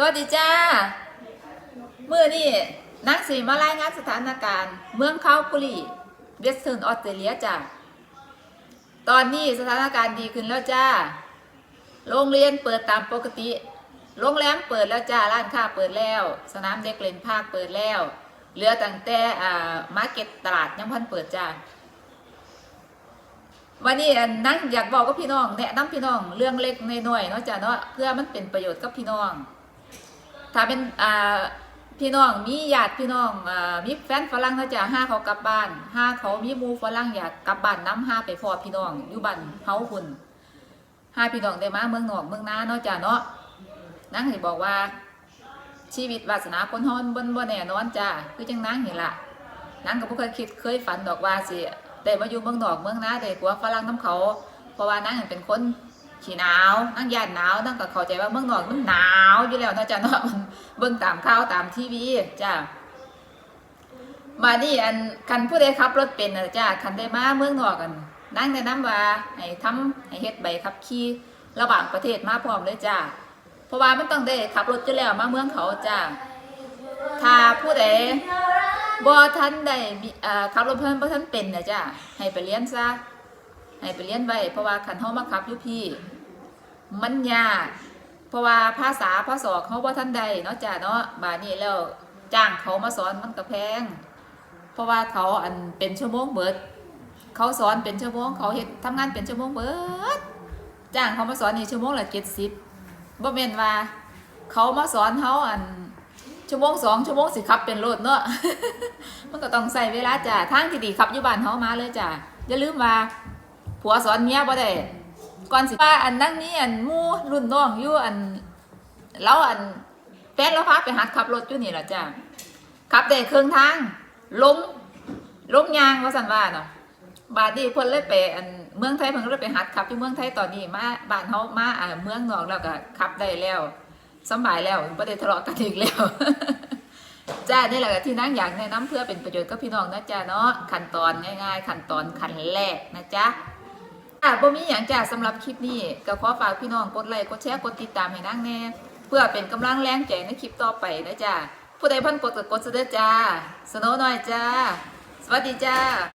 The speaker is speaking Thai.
สวัสดีจ้าเมื่อนี่นักสีมารายงานสถานการณ์ เมืองเขากุลีเวสเทิร์นออสเตรเลียจ้าตอนนี้สถานการณ์ดีขึ้นแล้วจ้า โรงเรียนเปิดตามปกติ โรงแรมเปิดแล้วจ้า ร้านค้าเปิดแล้ว สนามเด็กเล่นภาคเปิดแล้ว เหลือตั้งแต่อ่ามาร์เก็ตตลาดยังพันเปิดจ้า วันนี้นั่งอยากบอกกับพี่น้องแนะนำพี่น้องเรื่องเล็กน้อยๆเนาะจ้ะเนาะเพื่อมันเป็นประโยชน์กับพี่น้อง ถ้าเป็นอ่าพี่น้องมีญาติพี่น้องอมีแฟนฝรั่งเนาะจ้ะห้าเขากลับบ้านห้าเขามีมูฝรั่งอยากกลับบ้านน้ำห้าไปพอพี่น้องอยู่บ้านเฮาคุณห้าพี่น้องได้มาเมืองนอกเมืองนาเนาะจ้ะเนาะนั่งสิบอกว่า ชีวิตวาสนาคนฮามันบ่บ่แน่นอนจ้ะคือจังนั่งนี่ล่ะนั่งก็บ่เคยคิดเคยฝันดอกว่าสิได้มาอยู่เมืองนอกเมืองนาได้กลัวฝรั่งน้ำเขา เพราะว่านั่งเป็นคน ขี้หนาวนั่งย่านหนาวนั่งก็เข้าใจว่าเมืองนอกมันหนาวอยู่แล้วนาะจ้ะเนาะเบิ่งตามข่าวตามทีวีจ้ะมานี่อันคันผู้ใดขับรถเป็นนะจ้ะคันได้มาเมืองนอกกัน นั่งแนะนำว่าให้ทำให้เฮ็ดใบขับขี่ระหว่างประเทศมาพร้อมเลยจ้ะเพราะว่ามันต้องได้ขับรถอยู่แล้วมาเมืองเขาจ้ะถ้าผู้ใดบ่ทันได้มีเอ่อขับรถเพิ่นบ่ทันเป็นนะจ้ะให้ไปเรียนซะให้ไปเรียนไว้เพราะว่าขันเฮามาขับอยู่พี่ มันยากเพราะว่าภาษาภาษาเขาบ่ทันใดเนาะจ้ะเนาะบานี้แล้วจ้างเขามาสอนมันก็แพง เพราะว่าเขาอันเป็นชั่วโมงเบิด เขาสอนเป็นชั่วโมงเขาเฮ็ดทำงานเป็นชั่วโมงเบิด จ้างเขามาสอนนี่ชั่วโมงละ70บ่แม่นว่า เขามาสอนเฮาอันชั่วโมงสองชั่วโมงสิขับเป็นรถเนาะมันก็ต้องใส่เวลาจ้ะทางที่ดีขับอยู่บ้านเฮามาเลยจ้ะอย่าลืมว่าผัวสอนเมียบ่ได้ ก่อนสิว่าอันนั่งนี้อันมู่รุ่นน้องอยู่อันเราอันแฟนเราพาไปหัดขับรถอยู่นี่ล่ะจ้ะขับได้ครึ่องทางลงลงยางว่าซั่นว่าเนาะบาดนี้เพิ่นเลยไปอันเมืองไทยเพิ่นเลยไปหัดขับอยู่เมืองไทยตอนนี้มาบ้านเฮามาอ่าเมืองนอกแล้วก็ขับได้แล้วสบายแล้วบ่ได้ทะเลาะกันอีกแล้วจ้านี่แหละที่นั่งอยากแนะนำเพื่อเป็นประโยชน์กับพี่น้องนะจ๊ะเนาะขั้นตอนง่าย ๆ ขั้นตอนขั้นแรกนะจ๊ะ อะบ่มีอย่างจ้ะสำหรับคลิปนี้ก็ขอฝากพี่น้องกดไลค์กดแชร์กดติดตามให้นั่งแน่เพื่อเป็นกำลังแรงใจในคลิปต่อไปนะจ้ะผู้ใดพันกดก็กดซะเด้อจ้าสโนหน่อยจ้า สวัสดีจ้า